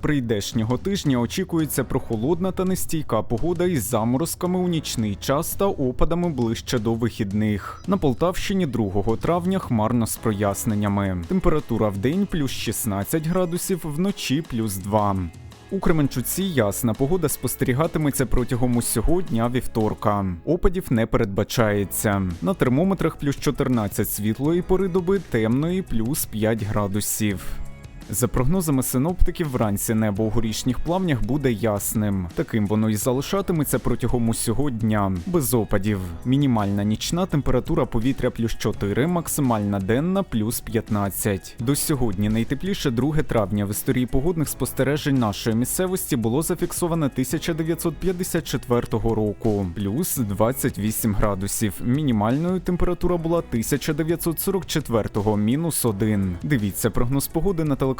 прийдешнього тижня очікується прохолодна та нестійка погода із заморозками у нічний час та опадами ближче до вихідних. На Полтавщині 2 травня хмарно з проясненнями. Температура в день плюс 16 градусів, вночі плюс 2. У Кременчуці ясна погода спостерігатиметься протягом усього дня вівторка. Опадів не передбачається. На термометрах плюс 14 світлої пори доби, темної плюс 5 градусів. За прогнозами синоптиків, вранці небо у горішніх плавнях буде ясним. Таким воно і залишатиметься протягом усього дня, без опадів. Мінімальна нічна температура повітря плюс 4, максимальна денна плюс 15. До сьогодні найтепліше 2 травня в історії погодних спостережень нашої місцевості було зафіксовано 1954 року, плюс 28 градусів. Мінімальною температура була 1944, мінус 1. Дивіться прогноз погоди на телеканалі